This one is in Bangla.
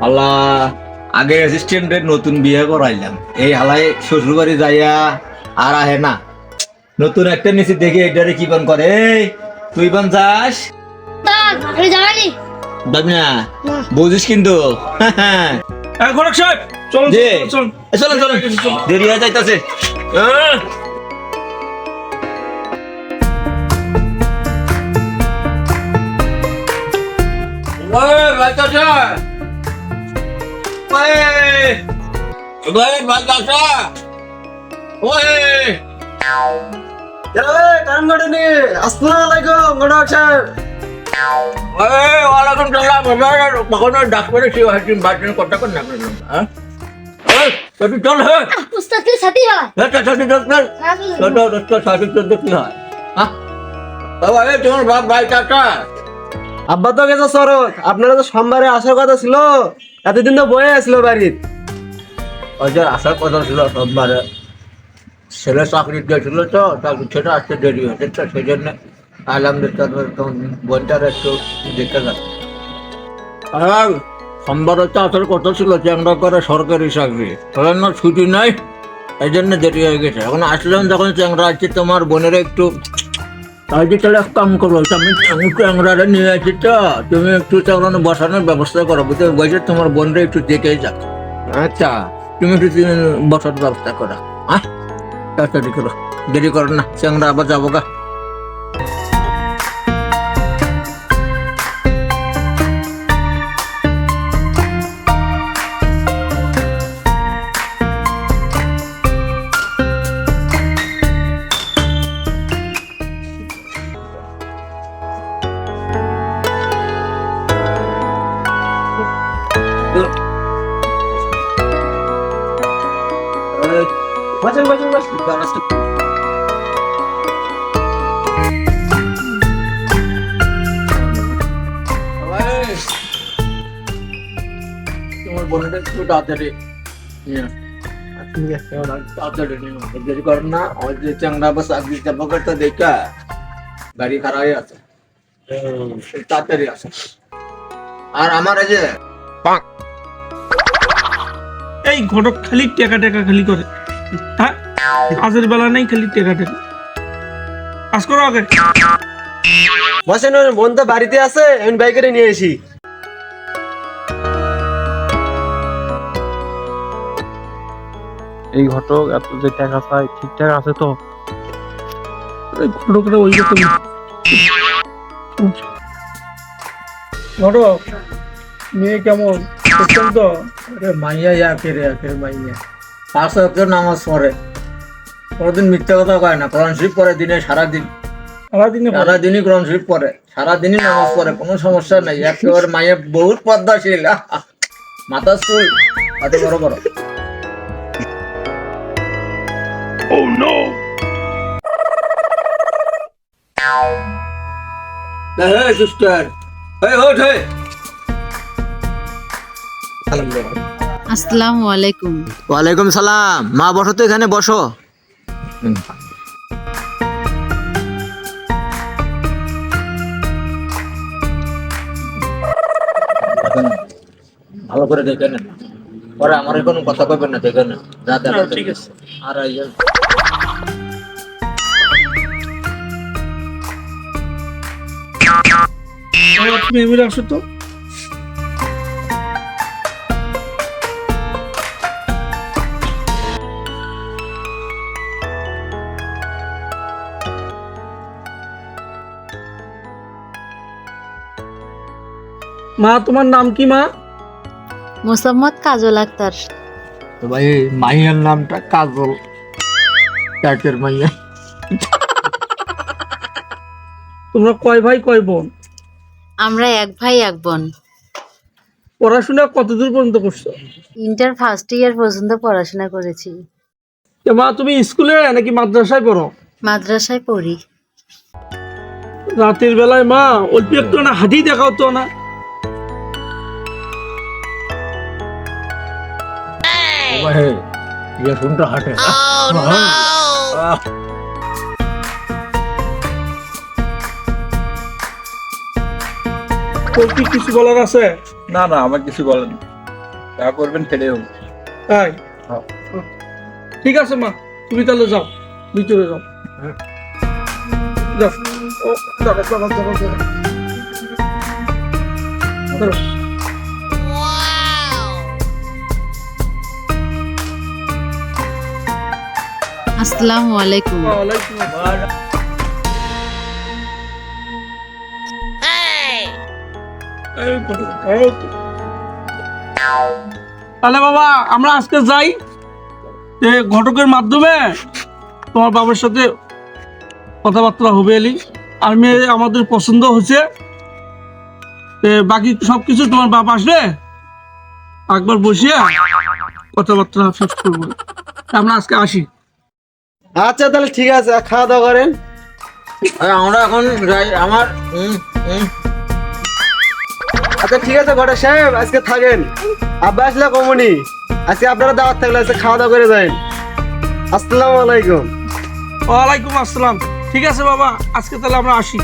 আল্লাহ আগে অ্যাসিস্ট্যান্টের নতুন বিয়ে করাইলাম। এই হালাই শ্বশুর বাড়ি যাইয়া আর আহে না। নতুন একটা নিচে দেখে এটারে কি বান করে? তুই বান যাস। যাবি না বুঝিস কিন্তু। সাহেব চলেন দেরি হয়ে যাইতাছে ওই, হয়? হ্যাঁ? চল, হয় চল, চল, চল, হয় হ্যাঁ ভাই আব্বা তো গেছে শরৎ। আপনারা তো সোমবারে আসার কথা ছিল। এতদিন তো বয়ে আসলো বাড়ির। ওদের আসার কথা ছিল সোমবারে। ছেলে চাকরি দিয়েছিল তো চাকরি ছেলে আসতে দেরি হয়েছে তো সেই জন্য আলাম দেখতে তখন বোনটার একটু দেখতে আর সোমবারে তো আসার কথা ছিল চ্যাংরা করে সরকারি চাকরি। তখন না ছুটি নাই এই জন্য দেরি হয়ে গেছে। এখন আসলাম যখন চ্যাংরা আছে তোমার বোনের একটু যে তাহলে এক কাম করো আমি আমি চ্যাংরারে নিয়ে আছি তো। তুমি একটু চ্যাংরানো বসানোর ব্যবস্থা করো, বুঝতে বলছে তোমার বোনরা একটু দেখে যাক। আচ্ছা তুমি একটু বসার ব্যবস্থা করো। হ্যাঁ তাড়াতাড়ি করো, দেরি করো না চ্যাংরা আবার যাব গা। বসেন বসেন বসেন তোমার বোনটা একটু তাড়াতাড়ি নিয়ে আসো। তাড়াতাড়ি দেরি করো না ওই যে চ্যাংরা আবার চাকরি যাব করতে দেখা গাড়ি খারাপ হয়ে আছে তাড়াতাড়ি আসো। আর আমার এই যে এই ঘটক খালি টেকা টেকা খালি করে। হ্যাঁ? কাজের বেলা নেই খালি টেকা টেকা কাজ করো আগে। বসেন বোন তো বাড়িতে আছে? আমি বাইক করে নিয়ে আসি। এই ঘটক এত যে টাকা চাই ঠিকঠাক আছে তো? ঘটকরা ওই রকম। ঘটক মেয়ে কেমন? তো? মাইয়া ইয়া কেরে কেরে মাইয়া। পাঁচ নামাজ পড়ে। কোনোদিন মিথ্যা কথা কয় না কোরআন শরীফ পড়ে দিনে সারাদিন। সারাদিনে সারাদিনই কোরআন শরীফ পড়ে সারাদিনই নামাজ পড়ে কোনো সমস্যা নাই। একেবারে মাইয়া বহুত পদ্মাশীল। মাথা চুল হাতে বড় বড়। হে সিস্টার। হে ওঠ হে। আসসালামু আলাইকুম। ওয়ালাইকুম সালাম। মা বসো তো এখানে বসো। ভালো করে দেখে নেন। পরে আমার কোনো কথা কইবেন না দেখে নেন। যা ঠিক আছে। আর তুমি আসো তো। মা তোমার নাম কি মা? মোসাম্মদ কাজল আক্তার। তো ভাই মাইয়ার নামটা কাজল। চাটের মাইয়া। তোমরা কয় ভাই কয় বোন? আমরা এক ভাই এক বোন। পড়াশোনা কতদূর পর্যন্ত করছ? ইন্টার ফার্স্ট ইয়ার পর্যন্ত পড়াশোনা করেছি। এ মা তুমি স্কুলে নাকি মাদ্রাসায় পড়ো? মাদ্রাসায় পড়ি। রাতের বেলায় মা অল্প একটু না হাঁটি দেখাও তো না। ইয়ে শুনটা হাঁটে। আহ, তোর কি কিছু বলার আছে? না না আমার কিছু বলেন যা করবেন তাই? হ্যাঁ। ঠিক আছে মা। তুমি তাহলে যাও। ভিতরে যাও। যাও। ও দাঁড়া দাঁড়া দাঁড়া দাঁড়া আসসালামু আলাইকুম। তাহলে বাবা আমরা আজকে যাই ঘটকের মাধ্যমে তোমার বাবার সাথে কথাবার্তা হবে এলি। আর মেয়ে আমাদের পছন্দ হয়েছে। এ, বাকি সব কিছু তোমার বাবা আসলে একবার বসিয়ে কথাবার্তা শেষ করব। আমরা আজকে আসি। আচ্ছা তাহলে ঠিক আছে খাওয়া দাওয়া করেন। আমরা এখন যাই আমার আচ্ছা ঠিক আছে ঘটক সাহেব আজকে থাকেন। আব্বা আসলে কমনি। আজকে আপনারা দাওয়াত থাকলে আজকে খাওয়া দাওয়া করে যাবেন। আসসালামু আলাইকুম। ওয়ালাইকুম আসসালাম। ঠিক আছে বাবা আজকে তাহলে আমরা আসি।